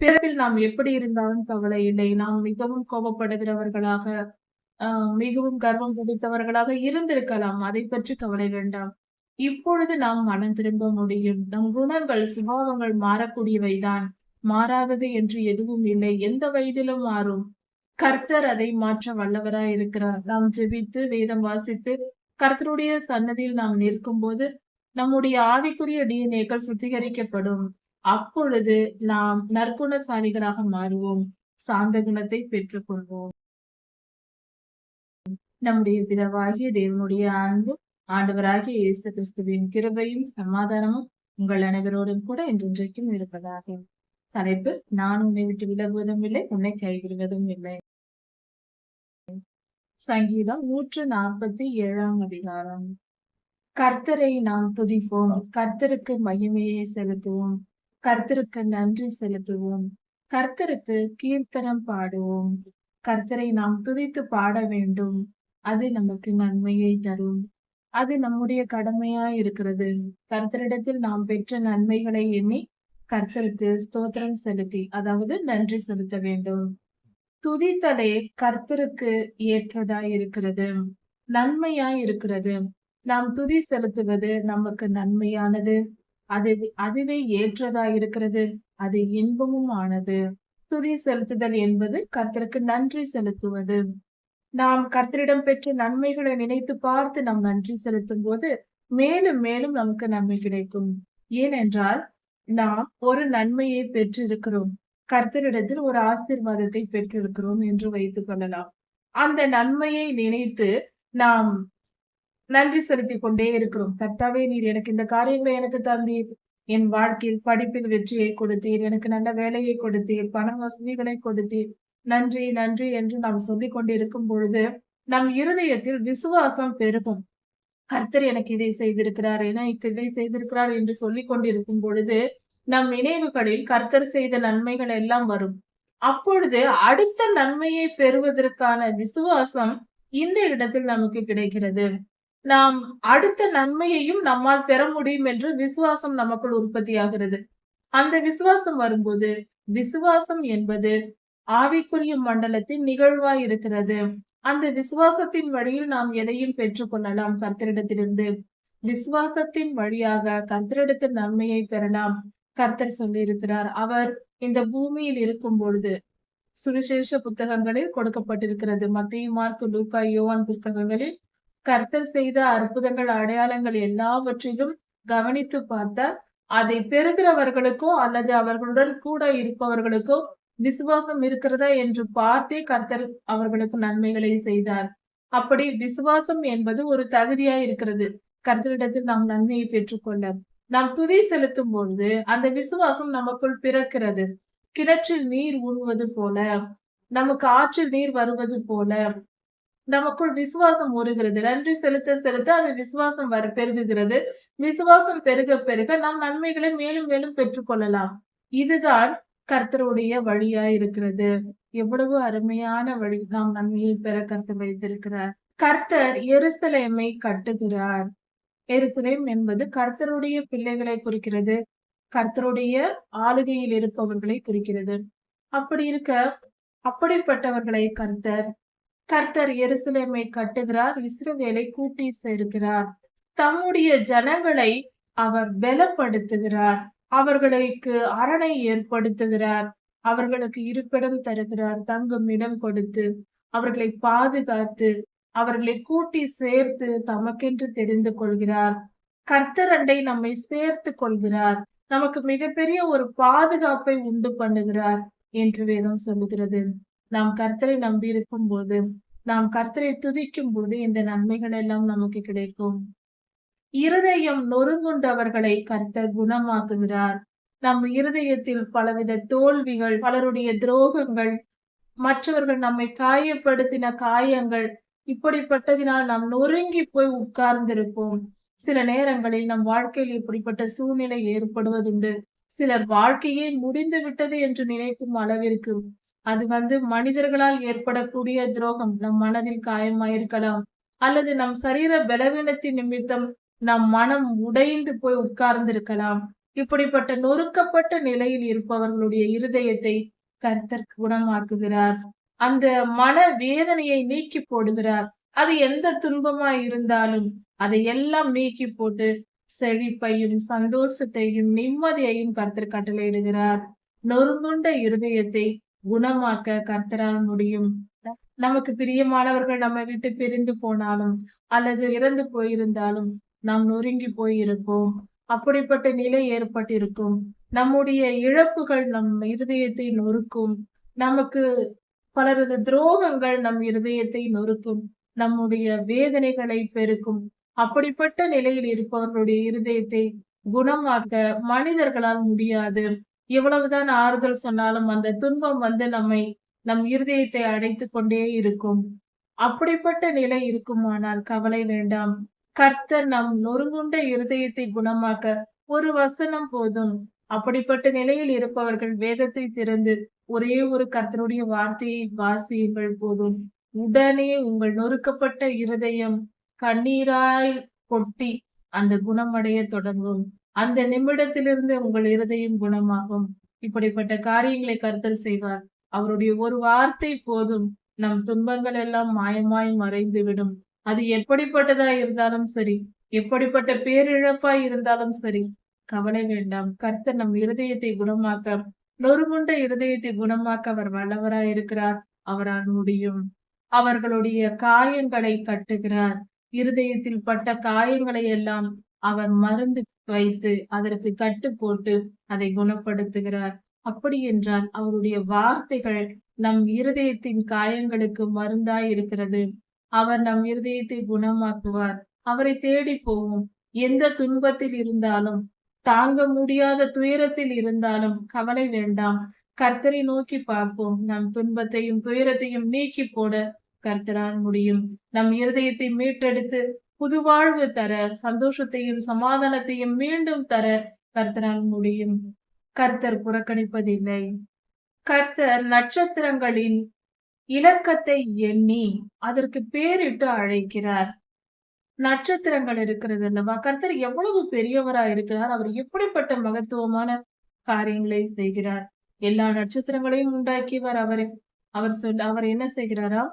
பிறப்பில் நாம் எப்படி இருந்தாலும் கவலை இல்லை. நாம் மிகவும் கோபப்படுகிறவர்களாக மிகவும் கர்வம் பிடித்தவர்களாக இருந்திருக்கலாம். அதை பற்றி கவலை வேண்டாம். இப்பொழுது நாம் மனம் திரும்ப முடியும். நம் குணங்கள் சுபாவங்கள் மாறக்கூடியவைதான் மாறாதது என்று எதுவும் இல்லை. எந்த வயதிலும் மாறும். கர்த்தர் அதை மாற்ற வல்லவராய் இருக்கிறார். நாம் ஜெபித்து வேதம் வாசித்து கர்த்தருடைய சன்னதியில் நாம் நிற்கும் போது நம்முடைய ஆவிக்குரிய டிஎன்ஏக்கள் சுத்திகரிக்கப்படும். அப்பொழுது நாம் நற்குணசாலிகளாக மாறுவோம். சாந்த குணத்தை பெற்றுக்கொள்வோம். நம்முடைய பிறவாகிய தேவனுடைய அன்பும் ஆண்டவராகிய இயேசு கிறிஸ்துவின் கிருபையும் சமாதானமும் உங்கள் அனைவரோடும் கூட என்றென்றைக்கும் இருப்பதாக. தலைப்பு நான் உன்னை விட்டு விலகுவதும் இல்லை உன்னை கைவிடுவதும் இல்லை. சங்கீதம் நூற்று நாற்பத்தி ஏழாம் அதிகாரம். கர்த்தரை நாம் துதிப்போம். கர்த்தருக்கு மகிமையை செலுத்துவோம். கர்த்தருக்கு நன்றி செலுத்துவோம். கர்த்தருக்கு கீர்த்தனம் பாடுவோம். கர்த்தரை நாம் துதித்து பாட வேண்டும். அது நமக்கு நன்மையை தரும். அது நம்முடைய கடமையா இருக்கிறது. கர்த்தரிடத்தில் நாம் பெற்ற நன்மைகளை எண்ணி கர்த்தருக்கு ஸ்தோத்திரம் செலுத்தி அதாவது நன்றி செலுத்த வேண்டும். துதித்தலே கர்த்தருக்கு ஏற்றதா இருக்கிறது. நன்மையா இருக்கிறது. நாம் துதி செலுத்துவது நமக்கு நன்மையானது. அது அதுவே ஏற்றதா இருக்கிறது? அது இன்பமும் ஆனது. துதி செலுத்துதல் என்பது கர்த்தருக்கு நன்றி செலுத்துவது. நாம் கர்த்தரிடம் பெற்ற நன்மைகளை நினைத்து பார்த்து நாம் நன்றி செலுத்தும் போது மேலும் மேலும் நமக்கு நன்மை கிடைக்கும். ஏனென்றால் நாம் ஒரு நன்மையை பெற்றிருக்கிறோம். கர்த்தரிடத்தில் ஒரு ஆசீர்வாதத்தை பெற்றிருக்கிறோம் என்று வைத்துக் கொள்ளலாம். அந்த நன்மையை நினைத்து நாம் நன்றி செலுத்திக் கொண்டே இருக்கிறோம். கர்த்தாவே நீர் எனக்கு இந்த காரியங்களை எனக்கு தந்தீர். என் வாழ்க்கையில் படிப்பில் வெற்றியை கொடுத்தீர். எனக்கு நல்ல வேலையை கொடுத்தீர். பண வசதிகளை கொடுத்தீர். நன்றி நன்றி என்று நாம் சொல்லிக் கொண்டிருக்கும் பொழுது நம் இருதயத்தில் விசுவாசம் பெருகும். கர்த்தர் எனக்கு இதை செய்திருக்கிறார் எனக்கு இதை செய்திருக்கிறார் என்று சொல்லிக் கொண்டிருக்கும் பொழுது நம் நினைவுகளில் கர்த்தர் செய்த நன்மைகள் எல்லாம் வரும். அப்பொழுது அடுத்த நன்மையை பெறுவதற்கான விசுவாசம் இந்த இடத்தில் நமக்கு கிடைக்கிறது. நாம் அடுத்த நன்மையையும் நம்மால் பெற முடியும் என்று விசுவாசம் நமக்குள் உற்பத்தியாகிறது. அந்த விசுவாசம் வரும்போது விசுவாசம் என்பது ஆவிக்குரிய மண்டலத்தின் நிகழ்வாய் இருக்கிறது. அந்த விசுவாசத்தின் வழியில் நாம் எதையும் பெற்றுக்கொள்ளலாம் கர்த்தரிடத்திலிருந்து விசுவாசத்தின் வழியாக கர்த்தரிடத்தில் நன்மையை பெறலாம். கர்த்தர் சொல்லியிருக்கிறார் அவர் இந்த பூமியில் இருக்கும் பொழுது சுவிசேஷ புத்தகங்களில் கொடுக்கப்பட்டிருக்கிறது. மத்திய மார்க் லூக்கா யோவான் புஸ்தகங்களில் கர்த்தர் செய்த அற்புதங்கள் அடையாளங்கள் எல்லாவற்றிலும் கவனித்து பார்த்தார். அதை பெறுகிறவர்களுக்கோ அல்லது அவர்களுடன் கூட இருப்பவர்களுக்கோ விசுவாசம் இருக்கிறதா என்று பார்த்தே கர்த்தர் அவர்களுக்கு நன்மைகளை செய்தார். அப்படி விசுவாசம் என்பது ஒரு தகுதியா இருக்கிறது. கர்த்தரிடத்தில் நாம் நன்மையை பெற்றுக்கொள்ள. நாம் துதி செலுத்தும் பொழுது அந்த விசுவாசம் நமக்குள் பிறக்கிறது. கிணற்றில் நீர் ஊறுவது போல நமக்கு ஆற்றில் நீர் வருவது போல நமக்குள் விசுவாசம் ஊறுகிறது. நன்றி செலுத்த செலுத்த அது விசுவாசம் வர பெருகுகிறது. விசுவாசம் பெருக பெருக நாம் நன்மைகளை மேலும் மேலும் பெற்றுக்கொள்ளலாம். இதுதான் கர்த்தருடைய வழியா இருக்கிறது. எவ்வளவு அருமையான வழி நாம் நன்மையை பெற கர்த்தர் வைத்திருக்கிறார். கர்த்தர் எருசலேமை கட்டுகிறார். எருசலேம் என்பது கர்த்தருடைய பிள்ளைகளை குறிக்கிறது. கர்த்தருடைய ஆளுகையில் இருப்பவர்களை குறிக்கிறது. அப்படி இருக்க அப்படிப்பட்டவர்களை கர்த்தர் கர்த்தர் எருசலேமை கட்டுகிறார் இஸ்ரவேலை கூட்டி சேர்க்கிறார். தம்முடைய ஜனங்களை அவர் பலப்படுத்துகிறார். அவர்களுக்கு அரணை ஏற்படுத்துகிறார். அவர்களுக்கு இருப்பிடம் தருகிறார் தங்கும் இடம் கொடுத்து அவர்களை பாதுகாத்து அவர்களை கூட்டி சேர்த்து தமக்கென்று தெரிந்து கொள்கிறார். கர்த்தர் அண்டை நம்மை சேர்த்து கொள்கிறார். நமக்கு மிகப்பெரிய ஒரு பாதுகாப்பை உண்டு பண்ணுகிறார் என்று வேதம் சொல்லுகிறது. நாம் கர்த்தரை நம்பி இருக்கும் போது நாம் கர்த்தரை துதிக்கும் போது இந்த நன்மைகள் எல்லாம் நமக்கு கிடைக்கும். இருதயம் நொறுங்குண்டவர்களை கர்த்தர் குணமாக்குகிறார். நம் இருதயத்தில் பலவித தோல்விகள் பலருடைய துரோகங்கள் மற்றவர்கள் நம்மை காயப்படுத்தின காயங்கள் இப்படிப்பட்டதினால் நாம் நொறுங்கி போய் உட்கார்ந்திருப்போம். சில நேரங்களில் நம் வாழ்க்கையில் இப்படிப்பட்ட சூழ்நிலை ஏற்படுவதுண்டு. சிலர் வாழ்க்கையே முடிந்து விட்டது என்று நினைக்கும் அளவிற்கு அது வந்து மனிதர்களால் ஏற்படக்கூடிய துரோகம் நம் மனதில் காயமாயிருக்கலாம். அல்லது நம் சரீர பலவீனத்தின் நிமித்தம் நம் மனம் உடைந்து போய் உட்கார்ந்திருக்கலாம். இப்படிப்பட்ட நொறுக்கப்பட்ட நிலையில் இருப்பவர்களுடைய இருதயத்தை கர்த்தர் குணமாக்குகிறார். அந்த மன வேதனையை நீக்கி போடுகிறார். அது எந்த துன்பமா இருந்தாலும் அதை எல்லாம் நீக்கி போட்டு செழிப்பையும் சந்தோஷத்தையும் நிம்மதியையும் கர்த்தர் கட்டளையிடுகிறார். நொறுங்குண்ட இருதயத்தை குணமாக்க கர்த்தரால் முடியும். நமக்கு பிரியமானவர்கள் நம்ம விட்டு பிரிந்து போனாலும் அல்லது இறந்து போயிருந்தாலும் நாம் நொறுங்கி போயிருப்போம். அப்படிப்பட்ட நிலை ஏற்பட்டிருக்கும். நம்முடைய இழப்புகள் நம் இருதயத்தை நொறுக்கும். நமக்கு பலரது துரோகங்கள் நம் இருதயத்தை நொறுக்கும். நம்முடைய வேதனைகளை பெருக்கும். அப்படிப்பட்ட நிலையில் இருப்பவர்களுடைய இருதயத்தை குணமாக்க மனிதர்களால் முடியாது. எவ்வளவுதான் ஆறுதல் சொன்னாலும் அந்த துன்பம் வந்து நம்மை நம் இருதயத்தை அடைத்து கொண்டே இருக்கும். அப்படிப்பட்ட நிலை இருக்குமானால் கவலை வேண்டாம். கர்த்தர் நம் நொறுங்குண்ட இருதயத்தை குணமாக்க ஒரு வசனம் போதும். அப்படிப்பட்ட நிலையில் இருப்பவர்கள் வேதத்தை திறந்து ஒரே ஒரு கர்த்தருடைய வார்த்தையை வாசியுங்கள் போதும். உடனே உங்கள் நொறுக்கப்பட்ட இருதயம் கண்ணீராய் கொட்டி அந்த குணமடைய தொடங்கும். அந்த நிமிடத்திலிருந்து உங்கள் இருதயம் குணமாகும். இப்படிப்பட்ட காரியங்களை கருத்தல் செய்வார். அவருடைய ஒரு வார்த்தை போதும். நம் துன்பங்கள் எல்லாம் மாயமாய் மறைந்து விடும் அது எப்படிப்பட்டதா இருந்தாலும் சரி. எப்படிப்பட்ட பேரிழப்பாய் இருந்தாலும் சரி. கவலை வேண்டாம். கர்த்தர் நம் இருதயத்தை குணமாக்க நொறுமுண்ட இருதயத்தை குணமாக்க அவர் வல்லவராய் இருக்கிறார் அவரால் முடியும். அவர்களுடைய காயங்களை கட்டுகிறார். இருதயத்தில் பட்ட காயங்களை எல்லாம் அவர் மருந்து வைத்து அதற்கு கட்டு போட்டு அதை குணப்படுத்துகிறார். அப்படி என்றால் அவருடைய வார்த்தைகள் நம் இருதயத்தின் காயங்களுக்கு மருந்தாய் இருக்கிறது அவர் நம் இருதயத்தை குணமாக்குவார். அவரை தேடி போவோம். எந்த துன்பத்தில் இருந்தாலும் தாங்க முடியாத துயரத்தில் இருந்தாலும் கவலை வேண்டாம். கர்த்தரை நோக்கி பார்ப்போம். நம் துன்பத்தையும் துயரத்தையும் நீக்கி போட கர்த்தரால் முடியும். நம் இருதயத்தை மீட்டெடுத்து புது வாழ்வு தர சந்தோஷத்தையும் சமாதானத்தையும் மீண்டும் தர கர்த்தரால் முடியும். கர்த்தர் புறக்கணிப்பதில்லை. கர்த்தர் நட்சத்திரங்களின் இலக்கத்தை எண்ணி அதற்கு பேரிட்டு அழைக்கிறார். நட்சத்திரங்கள் இருக்கிறது அல்லவா? கர்த்தர் எவ்வளவு பெரியவரா இருக்கிறார்? அவர் எப்படிப்பட்ட மகத்துவமான காரியங்களை செய்கிறார்? எல்லா நட்சத்திரங்களையும் உண்டாக்கியவர் அவர். அவர் சொல் அவர் என்ன செய்கிறாரா?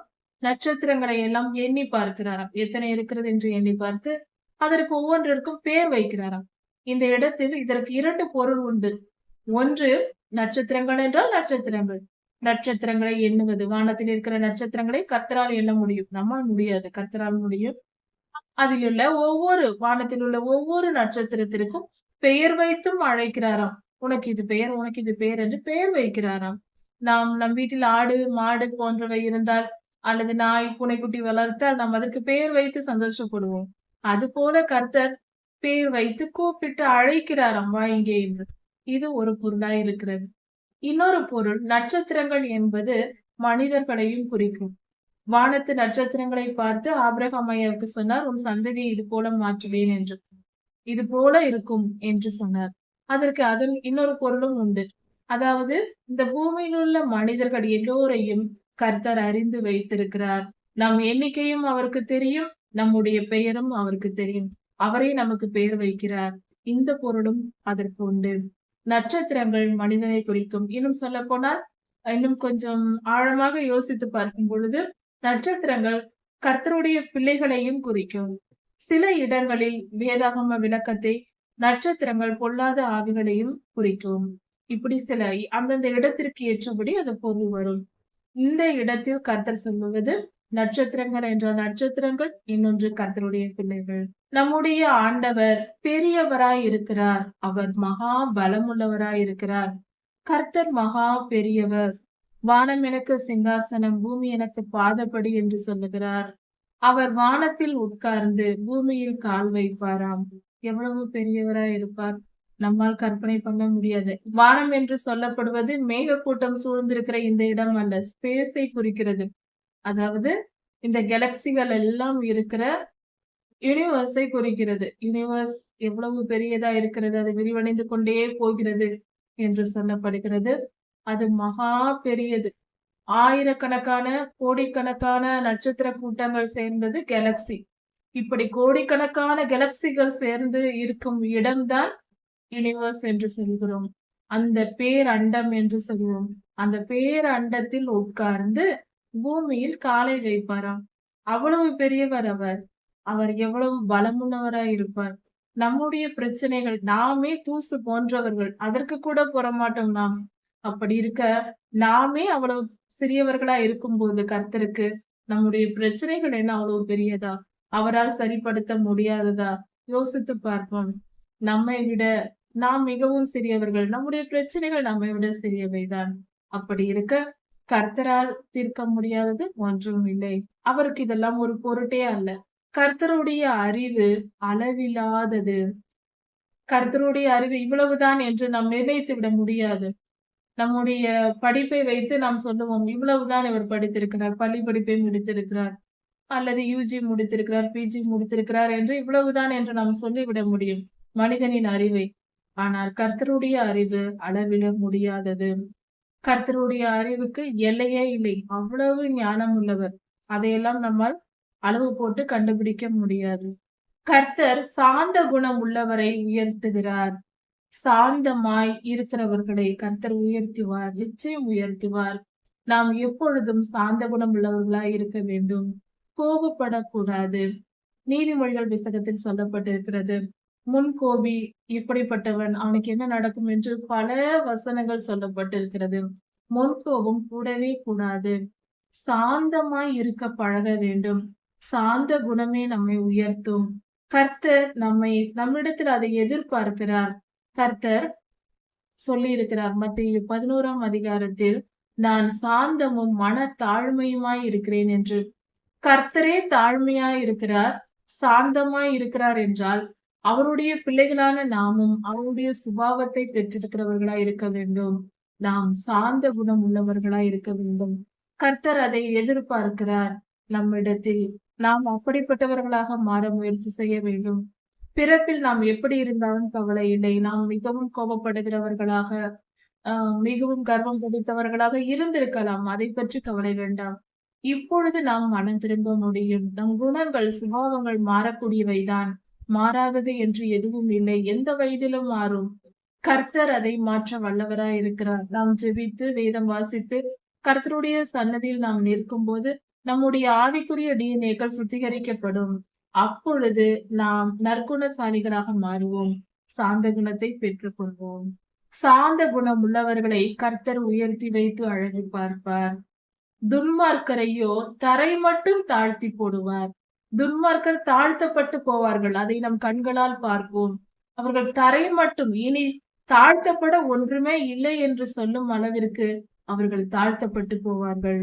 நட்சத்திரங்களை எல்லாம் எண்ணி பார்க்கிறாராம். எத்தனை இருக்கிறது என்று எண்ணி பார்த்து அதற்கு ஒவ்வொன்றிற்கும் பேர் வைக்கிறாராம். இந்த இடத்தில் இதற்கு இரண்டு பொருள் உண்டு. ஒன்று நட்சத்திரங்கள் என்றால் நட்சத்திரங்கள். நட்சத்திரங்களை எண்ணுவது. வானத்தில் இருக்கிற நட்சத்திரங்களை கர்த்தரால் எண்ண முடியும். நம்ம முடியாது. கர்த்தரால் முடியும். அதில் உள்ள ஒவ்வொரு வானத்தில் உள்ள ஒவ்வொரு நட்சத்திரத்திற்கும் பெயர் வைத்தும் அழைக்கிறாராம். உனக்கு இது பெயர் உனக்கு இது பெயர் என்று பெயர் வைக்கிறாராம். நாம் நம் வீட்டில் ஆடு மாடு போன்றவை இருந்தால் அல்லது நாய் பூனைக்குட்டி வளர்த்தால் நாம் அதற்கு பெயர் வைத்து சந்தோஷப்படுவோம். அது போல கர்த்தர் பேர் வைத்து கூப்பிட்டு அழைக்கிறாராம் வா இங்கே என்று இது ஒரு பொருளா இருக்கிறது. இன்னொரு பொருள் நட்சத்திரங்கள் என்பது மனிதர்களையும் குறிக்கும். வானத்து நட்சத்திரங்களை பார்த்து ஆபிரகாம் ஐயாவுக்கு சொன்னார் உன் சந்ததியை இது போல மாற்றுவேன் என்று. இது போல இருக்கும் என்று சொன்னார். அதற்கு அதன் இன்னொரு பொருளும் உண்டு. அதாவது இந்த பூமியில் உள்ள மனிதர்கள் எல்லோரையும் கர்த்தர் அறிந்து வைத்திருக்கிறார். நம் எண்ணிக்கையும் அவருக்கு தெரியும் நம்முடைய பெயரும் அவருக்கு தெரியும். அவரே நமக்கு பெயர் வைக்கிறார். இந்த பொருளும் அதற்கு உண்டு. நட்சத்திரங்கள் மனிதனை குறிக்கும். இன்னும் சொல்ல போனால் இன்னும் கொஞ்சம் ஆழமாக யோசித்து பார்க்கும் பொழுது நட்சத்திரங்கள் கர்த்தருடைய பிள்ளைகளையும் குறிக்கும். சில இடங்களில் வேதாகம விளக்கத்தை நட்சத்திரங்கள் பொல்லாத ஆவிகளையும் குறிக்கும். இப்படி சில அந்தந்த இடத்திற்கு ஏற்றபடி அது பொருள் வரும். இந்த இடத்தில் கர்த்தர் சொல்லுவது நட்சத்திரங்கள் என்ற நட்சத்திரங்கள் இன்னொன்று கர்த்தருடைய பிள்ளைகள். நம்முடைய ஆண்டவர் பெரியவராய் இருக்கிறார். அவர் மகா பலமுள்ளவராய் இருக்கிறார். கர்த்தர் மகா பெரியவர். வானம் எனக்கு சிங்காசனம் பூமி எனக்கு பாதப்படி என்று சொல்லுகிறார். அவர் வானத்தில் உட்கார்ந்து பூமியில் கால் வைப்பாராம். எவ்வளவு பெரியவராய் இருப்பார்? நம்மால் கற்பனை பண்ண முடியாது. வானம் என்று சொல்லப்படுவது மேக கூட்டம் சூழ்ந்திருக்கிற இந்த இடம் அல்ல ஸ்பேஸை குறிக்கிறது. அதாவது இந்த கேலக்சிகள் எல்லாம் இருக்கிற யூனிவர்ஸை குறிக்கிறது. யூனிவர்ஸ் எவ்வளவு பெரியதா இருக்கிறது அது விரிவடைந்து கொண்டே போகிறது என்று சொல்லப்படுகிறது. அது மகா பெரியது. ஆயிரக்கணக்கான கோடிக்கணக்கான நட்சத்திர கூட்டங்கள் சேர்ந்தது கேலக்சி. இப்படி கோடிக்கணக்கான கேலக்சிகள் சேர்ந்து இருக்கும் இடம்தான் யூனிவர்ஸ் என்று சொல்கிறோம். அந்த பேரண்டம் என்று சொல்வோம். அந்த பேரண்டத்தில் உட்கார்ந்து பூமியில் காலை வைப்பாராம். அவ்வளவு பெரியவர் அவர். அவர் எவ்வளவு பலமுள்ளவராய் இருப்பார். நம்முடைய பிரச்சனைகள் நாமே தூசு போன்றவர்கள். அதற்கு கூட புறமாட்டோம் நாம். அப்படி இருக்க நாமே அவ்வளவு சிறியவர்களா இருக்கும்போது கர்த்தருக்கு நம்முடைய பிரச்சனைகள் என்ன அவ்வளவு பெரியதா? அவரால் சரிப்படுத்த முடியாததா? யோசித்து பார்ப்போம். நம்மை விட நாம் மிகவும் சிறியவர்கள். நம்முடைய பிரச்சனைகள் நம்மை விட சிறியவைதான். அப்படி இருக்க கர்த்தரால் தீர்க்க முடியாதது ஒன்றும் இல்லை. அவருக்கு இதெல்லாம் ஒரு பொருட்டே அல்ல. கர்த்தருடைய அறிவு அளவில்லாதது. கர்த்தருடைய அறிவு இவ்வளவுதான் என்று நாம் நிர்ணயித்து விட முடியாது. நம்முடைய படிப்பை வைத்து நாம் சொல்லுவோம் இவ்வளவுதான் இவர் படித்திருக்கிறார். பள்ளி படிப்பை முடித்திருக்கிறார். அல்லது யூஜி முடித்திருக்கிறார் பிஜி முடித்திருக்கிறார் என்று இவ்வளவுதான் என்று நாம் சொல்லிவிட முடியும். மனிதனின் அறிவை ஆனால் கர்த்தருடைய அறிவு அளவிட முடியாதது. கர்த்தருடைய அறிவுக்கு எல்லையே இல்லை. அவ்வளவு ஞானம் உள்ளவர். அதையெல்லாம் நம்மால் அளவு போட்டு கண்டுபிடிக்க முடியாது. கர்த்தர் சாந்த குணம் உள்ளவரை உயர்த்துகிறார். சாந்தமாய் இருக்கிறவர்களை கர்த்தர் உயர்த்துவார் நிச்சயம் உயர்த்துவார். நாம் எப்பொழுதும் சாந்த குணம் உள்ளவர்களாய் இருக்க வேண்டும். கோபப்படக்கூடாது. நீதிமொழிகள் புஸ்தகத்தில் சொல்லப்பட்டிருக்கிறது. முன்கோபி இப்படிப்பட்டவன். அவனுக்கு என்ன நடக்கும் என்று பல வசனங்கள் சொல்லப்பட்டிருக்கிறது. முன்கோபம் கூடவே கூடாது. சாந்தமாய் இருக்க பழக வேண்டும். சாந்த குணமே நம்மை உயர்த்தும். கர்த்தர் நம்மை நம்மிடத்தில் அதை எதிர்பார்க்கிறார். கர்த்தர் சொல்லி இருக்கிறார் மத்திய பதினோராம் அதிகாரத்தில் நான் சாந்தமும் மன தாழ்மையுமாய் இருக்கிறேன் என்று. கர்த்தரே தாழ்மையாய் இருக்கிறார் சாந்தமாய் இருக்கிறார் என்றால் அவருடைய பிள்ளைகளான நாமும் அவருடைய சுபாவத்தை பெற்றிருக்கிறவர்களா இருக்க வேண்டும். நாம் சார்ந்த குணம் உள்ளவர்களா இருக்க வேண்டும். கர்த்தர் அதை எதிர்பார்க்கிறார். நம்மிடத்தில் நாம் அப்படிப்பட்டவர்களாக மாற முயற்சி செய்ய வேண்டும். பிறப்பில் நாம் எப்படி இருந்தாலும் கவலை இல்லை. நாம் மிகவும் கோபப்படுகிறவர்களாக ஆஹ் மிகவும் கர்வம் பிடித்தவர்களாக இருந்திருக்கலாம். அதை பற்றி கவலை வேண்டாம். இப்பொழுது நாம் மனம் திரும்ப முடியும். நம் குணங்கள் சுபாவங்கள் மாறக்கூடியவைதான். மாறாதது என்று எதுவும் இல்லை. எந்த வயதிலும் மாறும். கர்த்தர் அதை மாற்ற வல்லவராய் இருக்கிறார் நாம் ஜெபித்து வேதம் வாசித்து கர்த்தருடைய சன்னதியில் நாம் நிற்கும் போது நம்முடைய ஆவிக்குரிய டிஎன்ஏக்கள் சுத்திகரிக்கப்படும். அப்பொழுது நாம் நற்குணசாலிகளாக மாறுவோம். சாந்த குணத்தை பெற்றுக்கொள்வோம். சாந்த குணம் உள்ளவர்களை கர்த்தர் உயர்த்தி வைத்து அழகு பார்ப்பார். துன்மார்க்கரையோ தரை மட்டும் தாழ்த்தி போடுவார். துன்மார்க்கர் தாழ்த்தப்பட்டு போவார்கள். அதை நம் கண்களால் பார்ப்போம். அவர்கள் தரை மட்டும் இனி தாழ்த்தப்பட ஒன்றுமே இல்லை என்று சொல்லும் அளவிற்கு அவர்கள் தாழ்த்தப்பட்டு போவார்கள்.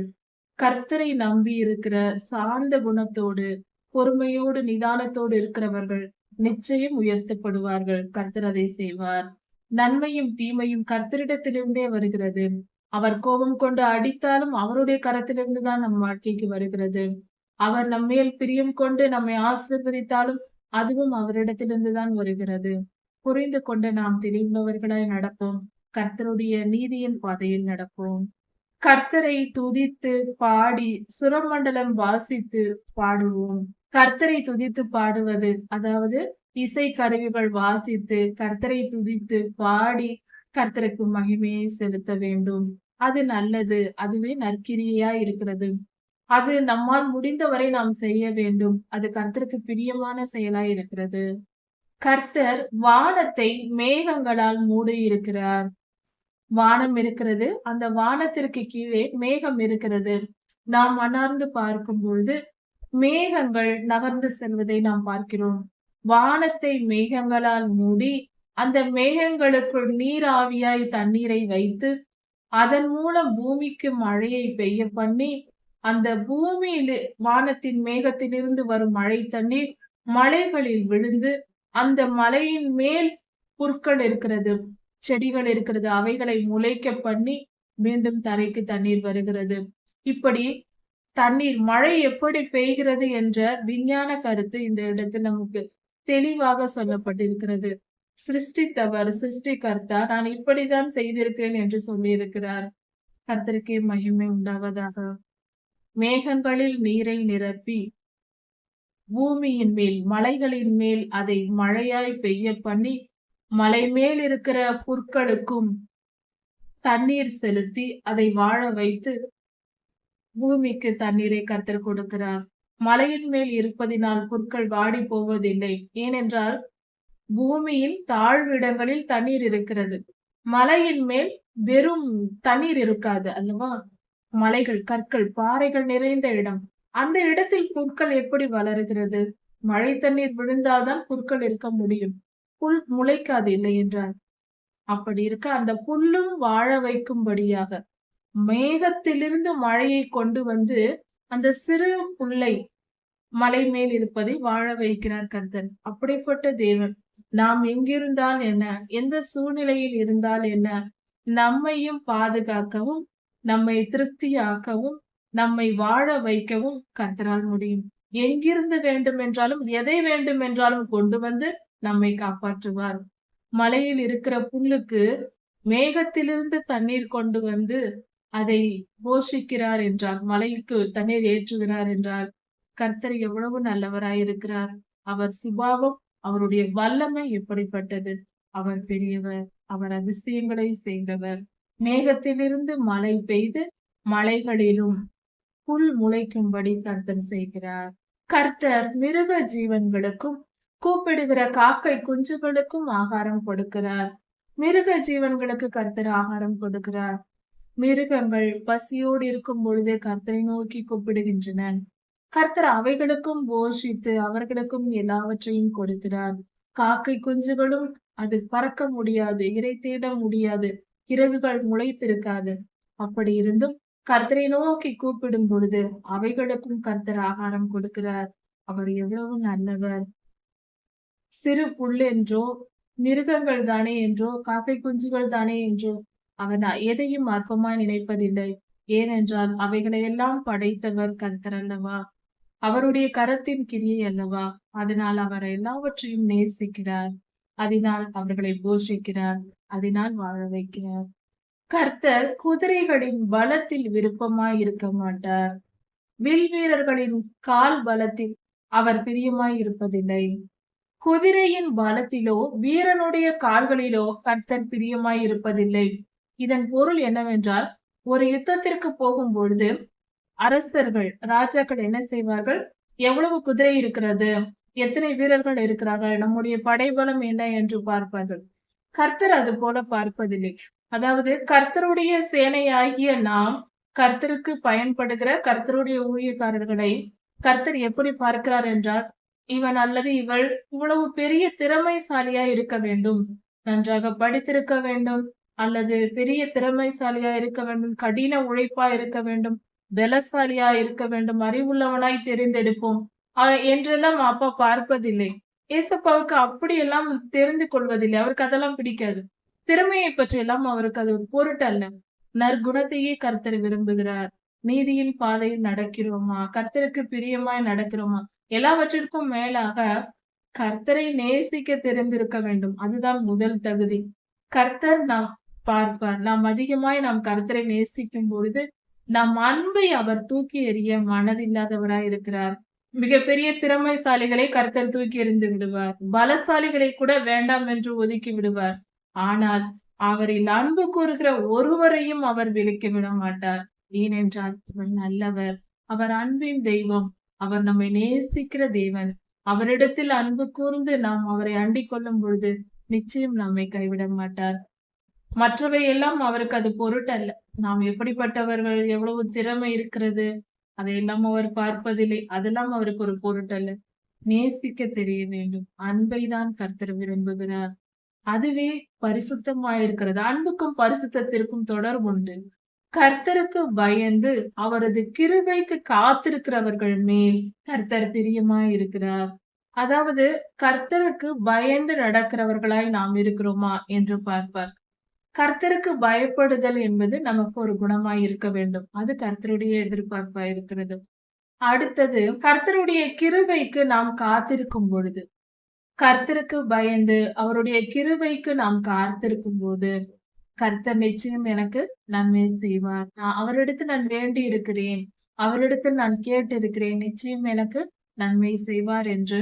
கர்த்தரை நம்பி இருக்கிற சார்ந்த குணத்தோடு பொறுமையோடு நிதானத்தோடு இருக்கிறவர்கள் நிச்சயம் உயர்த்தப்படுவார்கள். கர்த்தர் அதை செய்வார். நன்மையும் தீமையும் கர்த்தரிடத்திலிருந்தே வருகிறது. அவர் கோபம் கொண்டு அடித்தாலும் அவருடைய கரத்திலிருந்து தான் நம் வாழ்க்கைக்கு வருகிறது. அவர் நம்மேல் பிரியம் கொண்டு நம்மை ஆசிர்வதித்தாலும் அதுவும் அவரிடத்திலிருந்து தான் வருகிறது. புரிந்து கொண்டு நாம் தெளிவுள்ளவர்களாய் நடப்போம். கர்த்தருடைய நீதியின் பாதையில் நடப்போம். கர்த்தரை துதித்து பாடி சுரமண்டலம் வாசித்து பாடுவோம். கர்த்தரை துதித்து பாடுவது அதாவது இசை கருவிகள் வாசித்து கர்த்தரை துதித்து பாடி கர்த்தருக்கு மகிமையை செலுத்த வேண்டும். அது நல்லது அதுவே நற்கிரியா இருக்கிறது. அது நம்மால் முடிந்தவரை நாம் செய்ய வேண்டும். அது கர்த்தருக்கு பிரியமான செயலாய் இருக்கிறது. கர்த்தர் வானத்தை மேகங்களால் மூடி இருக்கிறார் வானம் இருக்கிறது. அந்த வானத்திற்கு கீழே மேகம் இருக்கிறது. நாம் அணர்ந்து பார்க்கும் பொழுது மேகங்கள் நகர்ந்து செல்வதை நாம் பார்க்கிறோம். வானத்தை மேகங்களால் மூடி அந்த மேகங்களுக்குள் நீராவியாய் தண்ணீரை வைத்து அதன் மூலம் பூமிக்கு மழையை பெய்ய பண்ணி அந்த பூமியில் வானத்தின் மேகத்திலிருந்து வரும் மழை தண்ணீர் மலைகளில் விழுந்து அந்த மலையின் மேல் புற்கள் இருக்கிறது செடிகள் இருக்கிறது அவைகளை முளைக்க பண்ணி மீண்டும் தரைக்கு தண்ணீர் வருகிறது. இப்படி தண்ணீர் மழை எப்படி பெய்கிறது என்ற விஞ்ஞான கருத்து இந்த இடத்தில் நமக்கு தெளிவாக சொல்லப்பட்டிருக்கிறது. சிருஷ்டித்தவர் சிருஷ்டிகர்த்தா நான் இப்படிதான் செய்திருக்கிறேன் என்று சொல்லியிருக்கிறார். கர்த்தருக்கே மகிமை உண்டாவதாக. மேகங்களில் நீரை நிரப்பி பூமியின் மேல் மலைகளின் மேல் அதை மழையாய் பெய்ய பண்ணி மலை மேல் இருக்கிற புற்களுக்கும் தண்ணீர் செலுத்தி அதை வாழ வைத்து பூமிக்கு தண்ணீரை கர்த்தர் கொடுக்கிறார். மலையின் மேல் இருப்பதினால் புற்கள் வாடி போவதில்லை. ஏனென்றால் பூமியின் தாழ்விடங்களில் தண்ணீர் இருக்கிறது. மலையின் மேல் வெறும் தண்ணீர் இருக்காது அல்லவா? மலைகள் கற்கள் பாறைகள் நிறைந்த இடம். அந்த இடத்தில் புற்கள் எப்படி வளருகிறது? மழை தண்ணீர் விழுந்தால்தான் புற்கள் இருக்க முடியும். புல் முளைக்காது இல்லை என்றார் அப்படி இருக்க அந்த புல்லும் வாழ வைக்கும்படியாக. மேகத்திலிருந்து மழையை கொண்டு வந்து அந்த சிறு புல்லை மலை மேல் இருப்பதை வாழ வைக்கிறார் கர்த்தன். அப்படிப்பட்ட தேவன். நாம் எங்கிருந்தால் என்ன? எந்த சூழ்நிலையில் இருந்தால் என்ன? நம்மையும் பாதுகாக்கவும் நம்மை திருப்தியாக்கவும் நம்மை வாழ வைக்கவும் கர்த்தரால் முடியும். எங்கிருந்து வேண்டும் என்றாலும் எதை வேண்டும் என்றாலும் கொண்டு வந்து நம்மை காப்பாற்றுவார். மலையில் இருக்கிற புல்லுக்கு மேகத்திலிருந்து தண்ணீர் கொண்டு வந்து அதை போஷிக்கிறார் என்றார். மலைக்கு தண்ணீர் ஏற்றுகிறார் என்றார். கர்த்தர் எவ்வளவு நல்லவராயிருக்கிறார் அவர் சுபாவம் அவருடைய வல்லமை எப்படிப்பட்டது? அவர் பெரியவர் அவர் அதிசயங்களை செய்கிறவர் மேகத்திலிருந்து மழை பெய்து மலைகளிலும் புல் முளைக்கும்படி கர்த்தர் செய்கிறார். கர்த்தர் மிருக ஜீவன்களுக்கும் கூப்பிடுகிற காக்கை குஞ்சுகளுக்கும் ஆகாரம் கொடுக்கிறார். மிருக ஜீவன்களுக்கு கர்த்தர் ஆகாரம் கொடுக்கிறார். மிருகங்கள் பசியோடு இருக்கும் பொழுது கர்த்தரை நோக்கி கூப்பிடுகின்றன. கர்த்தர் அவைகளுக்கும் போஷித்து அவர்களுக்கும் எல்லாவற்றையும் கொடுக்கிறார். காக்கை குஞ்சுகளும் அது பறக்க முடியாது இறை தேட முடியாது. இறகுகள் முளைத்திருக்காது. அப்படி இருந்தும் கர்த்தரை நோக்கி கூப்பிடும் பொழுது அவைகளுக்கும் கர்த்தர் ஆகாரம் கொடுக்கிறார். அவர் எவ்வளவு நல்லவர். சிறு புல் என்றோ மிருகங்கள் தானே என்றோ காக்கை குஞ்சுகள் தானே என்றோ அவன் எதையும் அற்பமாய் நினைப்பதில்லை. ஏனென்றால் அவைகளை எல்லாம் படைத்தவர் கர்த்தர் அல்லவா? அவருடைய கரத்தின் கிரியை அல்லவா? அதனால் அவர் எல்லாவற்றையும் நேசிக்கிறார். அதனால் அவர்களை போஷிக்கிறார் அதனால் வாழ வைக்கிறார். கர்த்தர் குதிரைகளின் பலத்தில் விருப்பமாய் இருக்க மாட்டார். வில் வீரர்களின் கால் பலத்தில் அவர் பிரியமாய் இருப்பதில்லை. குதிரையின் பலத்திலோ வீரனுடைய கால்களிலோ கர்த்தர் பிரியமாய் இருப்பதில்லை. இதன் பொருள் என்னவென்றால் ஒரு யுத்தத்திற்கு போகும் பொழுது அரசர்கள் ராஜாக்கள் என்ன செய்வார்கள்? எவ்வளவு குதிரை இருக்கிறது? எத்தனை வீரர்கள் இருக்கிறார்கள்? நம்முடைய படைபலம் என்ன என்று பார்ப்பார்கள் கர்த்தர் அது போல பார்ப்பதில்லை. அதாவது கர்த்தருடைய சேனையாகிய நாம் கர்த்தருக்கு பயன்படுகிற கர்த்தருடைய ஊழியக்காரர்களை கர்த்தர் எப்படி பார்க்கிறார் என்றால் இவன் அல்லது இவள் இவ்வளவு பெரிய திறமைசாலியா இருக்க வேண்டும். நன்றாக படித்திருக்க வேண்டும். அல்லது பெரிய திறமைசாலியா இருக்க வேண்டும். கடின உழைப்பா இருக்க வேண்டும். பலசாலியா இருக்க வேண்டும். அறிவுள்ளவனாய் தெரிந்தெடுப்போம். என்றெல்லாம் அப்பா பார்ப்பதில்லை. ஏசப்பாவுக்கு அப்படியெல்லாம் தெரிந்து கொள்வதில்லை. அவருக்கு அதெல்லாம் பிடிக்காது. திறமையை பற்றியெல்லாம் அவருக்கு அது ஒரு பொருட்டல்ல நற்குணத்தையே கர்த்தர் விரும்புகிறார். நீதியின் பாதையில் நடக்கிறோமா? கர்த்தருக்கு பிரியமாய் நடக்கிறோமா? எல்லாவற்றிற்கும் மேலாக கர்த்தரை நேசிக்க தெரிந்திருக்க வேண்டும். அதுதான் முதல் தகுதி. கர்த்தர் நாம் பார்ப்பார். நாம் அதிகமாய் நாம் கர்த்தரை நேசிக்கும் பொழுது நம் அன்பை அவர் தூக்கி எறிய மனதில்லாதவராய் இருக்கிறார் மிகப்பெரிய திறமைசாலிகளை கர்த்தர் தூக்கி எறிந்து விடுவார். பலசாலிகளை கூட வேண்டாம் என்று ஒதுக்கி விடுவார். ஆனால் அவரில் அன்பு கூறுகிற ஒருவரையும் அவர் விலக்கி விட மாட்டார். ஏனென்றால் அவர் நல்லவர். அவர் அன்பின் தெய்வம். அவர் நம்மை நேசிக்கிற தேவன். அவரிடத்தில் அன்பு கூர்ந்து நாம் அவரை அண்டிக் கொள்ளும் பொழுது நிச்சயம் நம்மை கைவிட மாட்டார். மற்றவை எல்லாம் அவருக்கு அது பொருட்டல்ல. நாம் எப்படிப்பட்டவர்கள்? எவ்வளவு திறமை இருக்கிறது? அதையெல்லாம் அவர் பார்ப்பதில்லை. அதெல்லாம் அவருக்கு ஒரு பொருட்டல்ல. நேசிக்க தெரிய வேண்டும். அன்பை தான் கர்த்தர் விரும்புகிறார். அதுவே பரிசுத்தமாயிருக்கிறது அன்புக்கும் பரிசுத்தத்திற்கும் தொடர்பு உண்டு. கர்த்தருக்கு பயந்து அவரது கிருபைக்கு காத்திருக்கிறவர்கள் மேல் கர்த்தர் பிரியமாயிருக்கிறார் அதாவது கர்த்தருக்கு பயந்து நடக்கிறவர்களாய் நாம் இருக்கிறோமா என்று பார்ப்பார். கர்த்தருக்கு பயப்படுதல் என்பது நமக்கு ஒரு குணமாய் இருக்க வேண்டும். அது கர்த்தருடைய எதிர்பார்ப்பா இருக்கிறது. அடுத்தது கர்த்தருடைய கிருபைக்கு நாம் காத்திருக்கும் பொழுது. கர்த்தருக்கு பயந்து அவருடைய கிருபைக்கு நாம் காத்திருக்கும் போது கர்த்தர் நிச்சயம் எனக்கு நன்மை செய்வார். நான் அவரிடத்து நான் வேண்டி இருக்கிறேன். அவரிடத்தில் நான் கேட்டு இருக்கிறேன் நிச்சயம் எனக்கு நன்மை செய்வார் என்று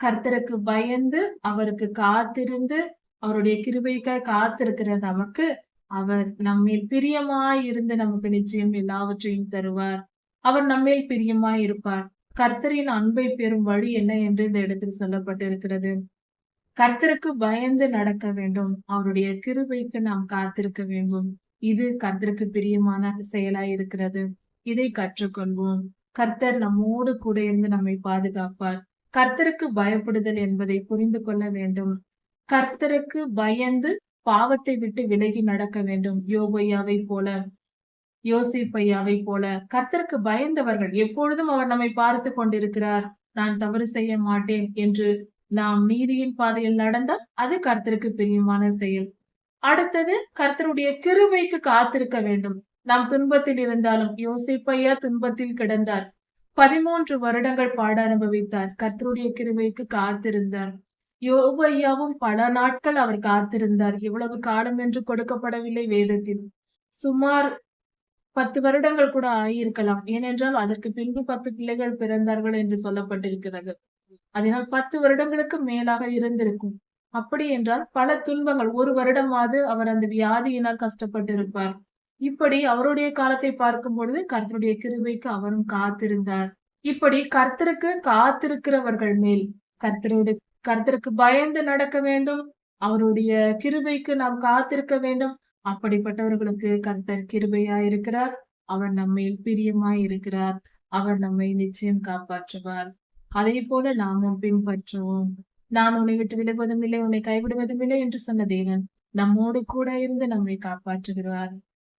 கர்த்தருக்கு பயந்து அவருக்கு காத்திருந்து அவருடைய கிருபைக்காய் காத்திருக்கிற நமக்கு அவர் நம்மில் பிரியமாய் இருந்து நமக்கு நிச்சயம் எல்லாவற்றையும் தருவார். அவர் நம்மேல் பிரியமாய் இருப்பார் கர்த்தரின் அன்பை பெறும் வழி என்ன என்று இந்த இடத்தில் சொல்லப்பட்டிருக்கிறது. கர்த்தருக்கு பயந்து நடக்க வேண்டும். அவருடைய கிருபைக்கு நாம் காத்திருக்க வேண்டும். இது கர்த்தருக்கு பிரியமான செயலாய் இருக்கிறது. இதை கற்றுக்கொள்வோம். கர்த்தர் நம்மோடு கூட இருந்து நம்மை பாதுகாப்பார். கர்த்தருக்கு பயப்படுதல் என்பதை புரிந்து கொள்ள வேண்டும். கர்த்தருக்கு பயந்து பாவத்தை விட்டு விலகி நடக்க வேண்டும். யோபையாவை போல யோசிப்பையாவை போல கர்த்தருக்கு பயந்தவர்கள் எப்பொழுதும் அவர் நம்மை பார்த்து கொண்டிருக்கிறார். நான் தவறு செய்ய மாட்டேன் என்று நாம் நீதியின் பாதையில் நடந்தால் அது கர்த்தருக்கு பிரியமான செயல். அடுத்தது கர்த்தருடைய கிருபைக்கு காத்திருக்க வேண்டும். நாம் துன்பத்தில் இருந்தாலும் யோசிப்பையா துன்பத்தில் கிடந்தார். பதிமூன்று வருடங்கள் பாட அனுபவித்தார். கர்த்தருடைய கிருபைக்கு காத்திருந்தார். யோவையாவும் பல நாட்கள் அவர் காத்திருந்தார். எவ்வளவு காலம் என்று கொடுக்கப்படவில்லை வேதத்தில். சுமார் பத்து வருடங்கள் கூட ஆகியிருக்கலாம் ஏனென்றால் அதற்கு பின்பு பத்து பிள்ளைகள் பிறந்தார்கள் என்று சொல்லப்பட்டிருக்கிறது. அதனால் பத்து வருடங்களுக்கு மேலாக இருந்திருக்கும். அப்படி என்றால் பல துன்பங்கள். ஒரு வருடமாவது அவர் அந்த வியாதியினால் கஷ்டப்பட்டிருப்பார். இப்படி அவருடைய காலத்தை பார்க்கும் பொழுது கர்த்தருடைய கிருபைக்கு அவரும் காத்திருந்தார். இப்படி கர்த்தருக்கு காத்திருக்கிறவர்கள் மேல் கர்த்தருடைய கர்த்தருக்கு பயந்து நடக்க வேண்டும். அவருடைய கிருபைக்கு நாம் காத்திருக்க வேண்டும். அப்படிப்பட்டவர்களுக்கு கர்த்தர் கிருபையா இருக்கிறார் அவர் நம்மை பிரியமாய் இருக்கிறார் அவர் நம்மை நிச்சயம் காப்பாற்றுவார். அதே போல நாமும் பின்பற்றுவோம். நான் உன்னை விட்டு விலகுவதும் இல்லை உன்னை கைவிடுவதும் இல்லை என்று சொன்ன தேவன் நம்மோடு கூட இருந்து நம்மை காப்பாற்றுகிறார்.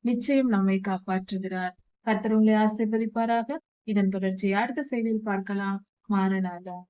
நிச்சயம் நம்மை காப்பாற்றுகிறார். கர்த்தர் உங்களை ஆசீர்வதிப்பாராக. இதன் தொடர்ச்சியை அடுத்த செய்தியில் பார்க்கலாம். மாறனாதான்